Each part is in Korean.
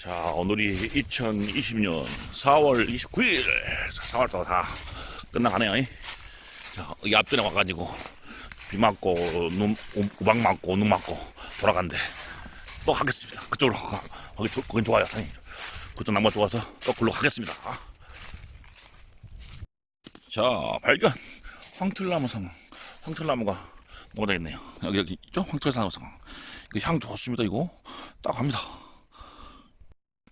자, 오늘이 2020년 4월 29일. 4월 또다 끝나가네요. 이. 자, 이 앞전에 와가지고 비 맞고, 눈, 우- 우박 맞고, 눈 맞고 돌아간대. 또 하겠습니다. 그쪽으로. 가. 거기, 조- 거긴 좋아요, 사장님. 그쪽 나무 좋아서 또 글로 가겠습니다. 자, 발견. 황철나무 상. 황철나무가 뭐가 되겠네요. 여기, 여기 있죠? 황철나무 상. 이거 향 좋습니다, 이거. 딱 갑니다.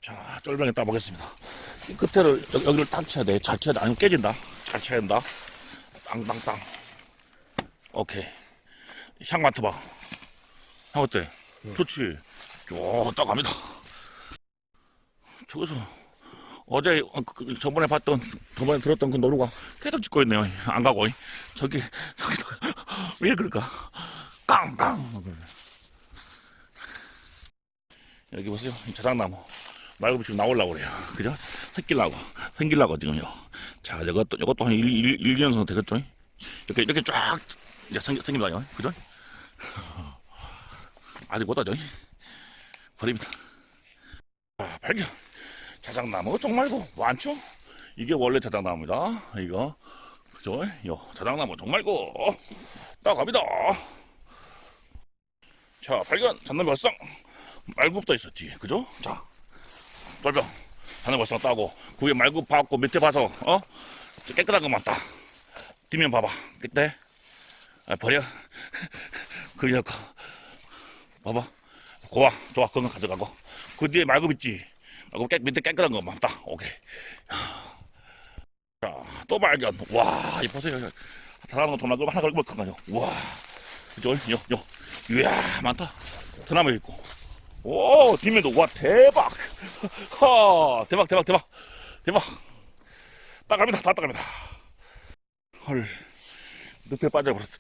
자, 쫄병에 따보겠습니다. 이 끝에를, 여기, 여기를 딱 쳐야 돼. 잘 쳐야 돼. 아니면 깨진다. 잘 쳐야 된다. 땅 땅 땅. 오케이. 향 맡아봐. 향 어때? 좋지? 쭉딱 갑니다. 저기서 어제 어, 그, 그, 저번에 봤던 저번에 들었던 그 노루가 계속 찍고 있네요. 안 가고 저기 저기 왜 그럴까? 깡깡 여기 보세요. 이 자작나무 말고 지금 나오려고 그래요. 그죠? 새끼려고 생기려고 지금요. 자, 이것도 이것도 한 1, 1, 1년 정도 되겠죠? 이렇게 이렇게 쫙 이제 생, 생깁니다. 그죠? 아직 못하죠? 버립니다. 아, 발견. 자작나무 쪽 말고 많죠? 이게 원래 자작나무입니다. 이거 그죠? 요 자작나무 쪽 말고 딱 갑니다. 자 발견 잔나무 발상 말굽도 뒤에 그죠? 자 돌병 잔나무 발상 따고. 그 위에 말굽 받고 밑에 봐서 어? 저 깨끗한 것만 따 뒷면 봐봐. 그때? 아, 버려? 그려고 봐봐. 고와 좋아. 그건 가져가고. 그 뒤에 말굽 있지. 말굽 깨, 밑에 깨끗한 것만 따 오케이. 자또 발견. 와이 보세요. 사람은 정말 하나 걸고 큰 거요 와. 그죠? 요요. 이야 많다. 드나무 있고 오 뒷면도. 와 대박. 하 대박 대박 대박. 대박. 따갑니다. 다 따갑니다. 헐. 늪에 빠져버렸어.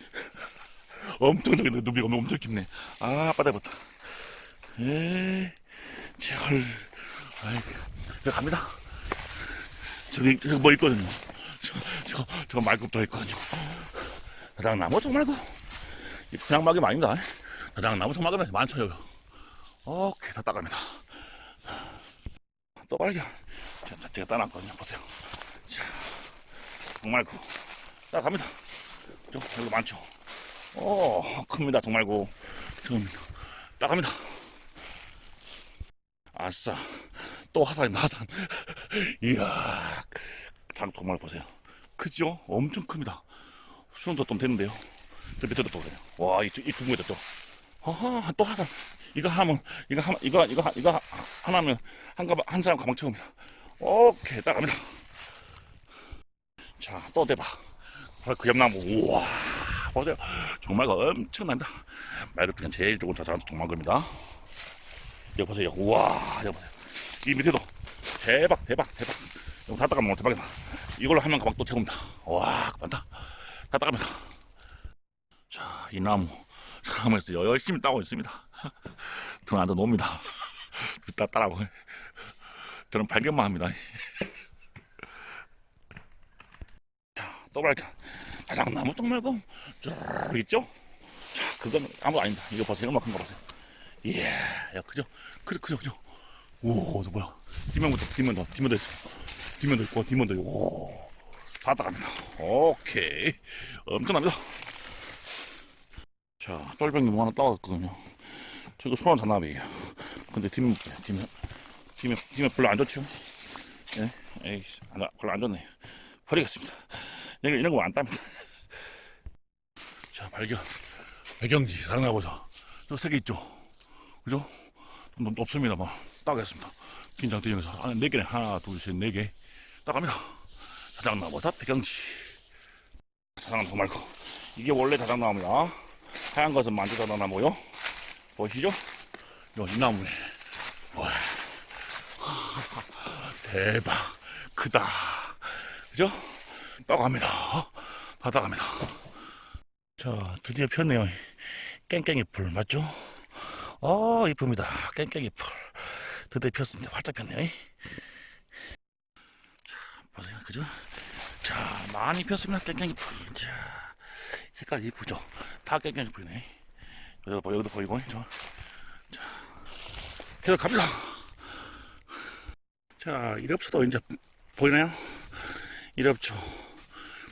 엄청 저기 늪이 엄청, 깊네. 아 빠져버렸다. 에이 헐. 아이고 여기 갑니다. 저기 저기 뭐 있거든요. 저, 저, 저 말굽도 있거든요. 자작나무 저 말고? 이 그냥 막이 아닙니다. 자작나무 저 막으면 많죠 여기 오케이 다 따갑니다. 또 발견 자, 자, 제가 따놨거든요. 보세요. 자 정말고. 따갑니다. 저 여기 많죠? 오 큽니다 정말고. 저겁니다. 따갑니다. 아싸. 또 화산입니다 화산 이야. 장 정말 보세요. 크죠? 엄청 큽니다. 수온도 좀 됐는데요. 저 밑에도 보세요. 와이 이 둥근 거죠 허허 또 하나 이거 하면 이거 하나 이거 이거 하- 이거 하- 하나면 한 가방 한 사람 가방 채웁니다. 오케이 따갑니다. 자또 대박 바로 그 옆나무. 우와 보세요. 정말 엄청납니다. 말 중에 제일 좋은 자산 정말입니다. 여기 보세요. 우와 여기 보세요. 이 밑에도 대박 대박 대박. 이거 다 따가면 대박이다. 이걸로 하면 가방 또 채웁니다. 와 많다. 다 따갑니다. 자 이 나무. 나무에서 열심히 따고 있습니다 저는 앉아 놉니다. 따 따라고. 저는 발견만 합니다. 자 또 발견. 자작나무 쪽 말고 쭉 있죠? 자 그건 아무도 아닙니다. 이거 보세요. 얼마나 큰거 보세요. 이야 야 그죠? 그죠 그죠 그죠? 오 저 뭐야? 뒷면부터 뒷면도 뒷면도 있어. 뒷면도 있고 뒷면도 있고. 오 다 따갑니다. 오케이. 엄청납니다. 자 쫄병이 뭐 하나 따왔거든요 저거 소원 잔나비예요. 근데 뒷면 뒷면 별로 안 좋죠. 예? 에이 안, 별로 안 좋네. 버리겠습니다. 이런, 이런 거안 땁니다. 자 발견. 배경지 장나보자. 저세개 있죠? 그죠? 좀 높습니다만 따겠습니다. 긴장 되면서. 아, 네 개네. 하나 둘셋네개. 따갑니다. 자작나무다 배경지. 자작나무 말고. 이게 원래 자작나무야 하얀 것은 만주 자작나무요 보이시죠. 요이 나무네 와. 대박. 크다. 그죠? 따갑니다. 다 따갑니다. 자 드디어 폈네요. 깽깽이 풀 맞죠? 어 이쁩니다. 깽깽이 풀. 드디어 폈습니다. 활짝 폈네요. 자 보세요. 그죠? 자 많이 폈습니다. 깽깽이 풀. 자, 색깔 이쁘죠? 다 깽깽이 풀이네 여기도, 보- 여기도 보이고 저, 자 계속 갑니다 자, 이럽초도 이제 보이나요? 이럽초.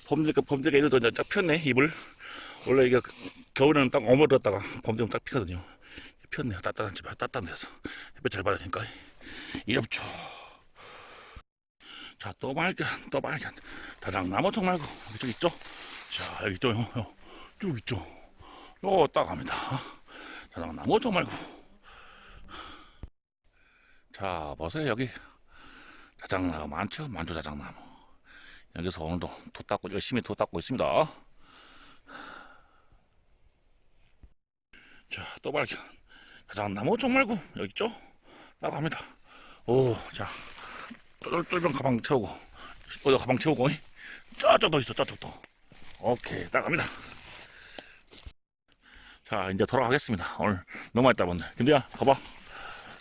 봄되니까 봄되니까 이래도 이제 쫙 폈네, 잎을. 원래 이게 겨울에는 딱 어물었다가 봄 되면 딱 피거든요. 폈네요. 따뜻한 집, 따뜻한 데서. 햇볕 잘 받으니까. 이럽초. 자, 또 발견, 또 발견. 다장 나무 쪽 말고, 여기 쪽 있죠? 자, 여기 있죠. 쭉 있죠? 요, 딱 갑니다. 다장나무 쪽 말고. 자, 보세요, 여기. 자장나무 많죠? 많죠, 자장나무. 여기서 오늘도 도 닦고, 열심히 도 닦고 있습니다. 자, 또 발견. 자장나무 쪽 말고, 여기 있죠? 딱 갑니다. 오, 자. 쫄쫄병 가방 채우고 어디 가방 채우고 이? 저쪽도 있어 저쪽도 오케이 딱 갑니다 자 이제 돌아가겠습니다. 오늘 너무 많이 따봤네. 근데 야 가봐.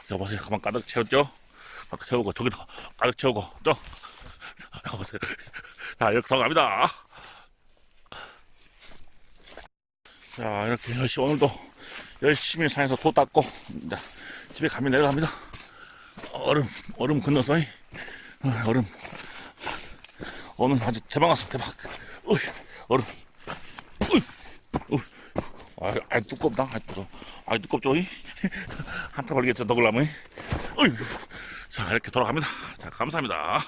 자 보세요. 가방 가득 채웠죠? 가득 채우고 저기도 가득 채우고 또. 가보세요. 자 이렇게 돌아갑니다. 자 이렇게 열심히 오늘도 열심히 산에서 도 닦고 집에 가면 내려갑니다. 얼음 얼음 건너서 이. 어, 얼음. 오늘 아주 대박 났어 대박. 어이, 얼음. 아, 아 두껍다 아 두꺼워 아 두껍죠 이? 한참 걸리겠죠 어이. 자 이렇게 돌아갑니다 자 감사합니다